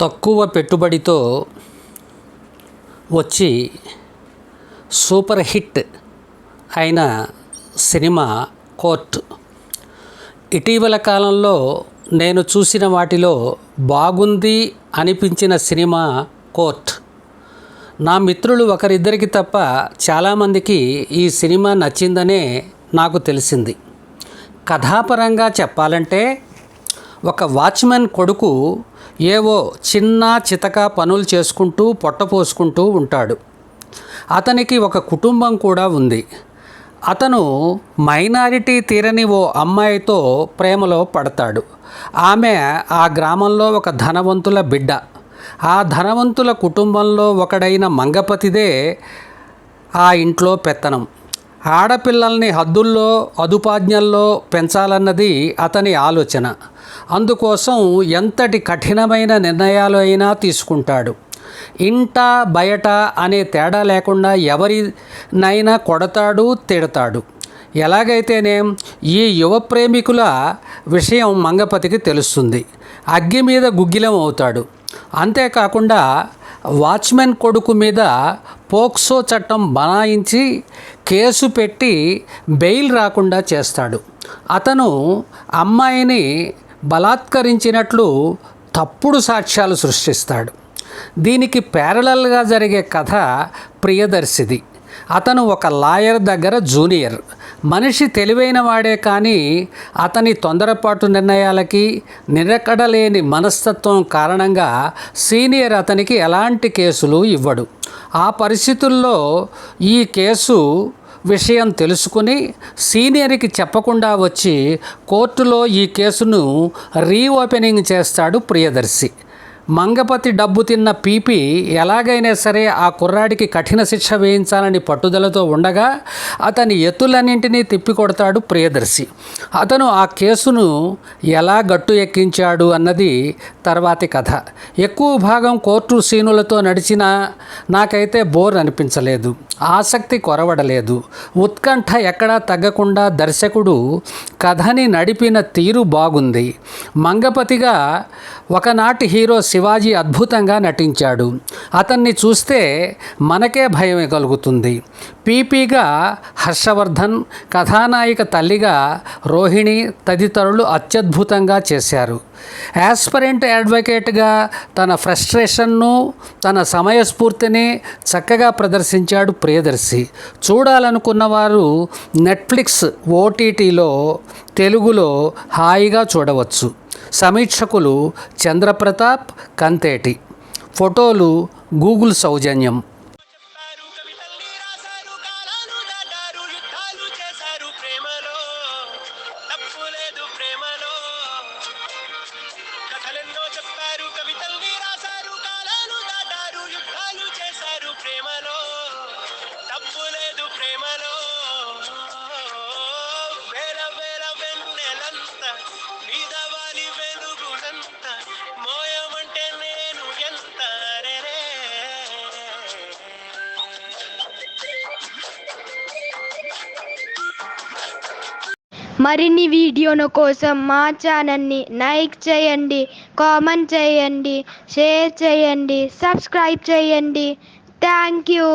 తక్కువ పెట్టుబడితో వచ్చి సూపర్ హిట్ అయిన సినిమా కోర్ట్. ఇటీవల కాలంలో నేను చూసిన వాటిలో బాగుంది అనిపించిన సినిమా కోర్ట్. నా మిత్రులు ఒకరిద్దరికి తప్ప చాలామందికి ఈ సినిమా నచ్చిందనే నాకు తెలిసింది. కథాపరంగా చెప్పాలంటే ఒక వాచ్మెన్ కొడుకు ఏవో చిన్న చితక పనులు చేసుకుంటూ పొట్టపోసుకుంటూ ఉంటాడు. అతనికి ఒక కుటుంబం కూడా ఉంది. అతను మైనారిటీ తీరని ఓ అమ్మాయితో ప్రేమలో పడతాడు. ఆమె ఆ గ్రామంలో ఒక ధనవంతుల బిడ్డ. ఆ ధనవంతుల కుటుంబంలో ఒకడైన మంగపతిదే ఆ ఇంట్లో పెత్తనం. ఆడపిల్లల్ని హద్దుల్లో అదుపాజ్ఞల్లో పెంచాలన్నది అతని ఆలోచన. అందుకోసం ఎంతటి కఠినమైన నిర్ణయాలు అయినా తీసుకుంటాడు. ఇంట బయట అనే తేడా లేకుండా ఎవరినైనా కొడతాడు తిడతాడు. ఎలాగైతేనేం ఈ యువ ప్రేమికుల విషయం మంగపతికి తెలుస్తుంది. అగ్గి మీద గుగ్గిలం అవుతాడు. అంతేకాకుండా వాచ్మెన్ కొడుకు మీద పోక్సో చట్టం బనాయించి కేసు పెట్టి బెయిల్ రాకుండా చేస్తాడు. అతను అమ్మాయిని బలాత్కరించినట్లు తప్పుడు సాక్ష్యాలు సృష్టిస్తాడు. దీనికి ప్యారలల్గా జరిగే కథ ప్రియదర్శిది. అతను ఒక లాయర్ దగ్గర జూనియర్. మనిషి తెలివైన వాడే కానీ అతని తొందరపాటు నిర్ణయాలకి నిరకడలేని మనస్తత్వం కారణంగా సీనియర్ అతనికి ఎలాంటి కేసులు ఇవ్వడు. ఆ పరిస్థితుల్లో ఈ కేసు విషయం తెలుసుకుని సీనియర్కి చెప్పకుండా వచ్చి కోర్టులో ఈ కేసును రీఓపెనింగ్ చేస్తాడు ప్రియదర్శి. మంగపతి డబ్బు తిన్న పీపీ ఎలాగైనా సరే ఆ కుర్రాడికి కఠిన శిక్ష వేయించాలని పట్టుదలతో ఉండగా అతని ఎత్తులన్నింటినీ తిప్పికొడతాడు ప్రియదర్శి. అతను ఆ కేసును ఎలా గట్టు ఎక్కించాడు అన్నది తర్వాతి కథ. ఎక్కువ భాగం కోర్టు సీనులతో నడిచిన నాకైతే బోర్ అనిపించలేదు. ఆసక్తి కొరవడలేదు. ఉత్కంఠ ఎక్కడా తగ్గకుండా దర్శకుడు కథని నడిపిన తీరు బాగుంది. మంగపతిగా ఒకనాటి హీరో శివాజీ అద్భుతంగా నటించాడు. అతన్ని చూస్తే మనకే భయం కలుగుతుంది. పీపీగా హర్షవర్ధన్ కథానాయిక తల్లిగా రోహిణి తదితరులు అత్యద్భుతంగా చేశారు. యాస్పరెంట్ అడ్వకేట్గా తన ఫ్రస్ట్రేషన్ను తన సమయస్ఫూర్తిని చక్కగా ప్రదర్శించాడు ప్రియదర్శి. చూడాలనుకున్న వారు నెట్ఫ్లిక్స్ ఓటీటీలో తెలుగులో హాయిగా చూడవచ్చు. సమీక్షకులు చంద్రప్రతాప్ కంతేటి. ఫోటోలు గూగుల్ సౌజన్యం. ప్రేమలో. వేల వేల వెన్నెలంత మీద వెలుగునంత మోయమంటే నేను ఎంత? రే. మరిన్ని వీడియోల కోసం మా ఛానల్ని లైక్ చేయండి కామెంట్ చేయండి షేర్ చేయండి సబ్స్క్రైబ్ చేయండి. Thank you.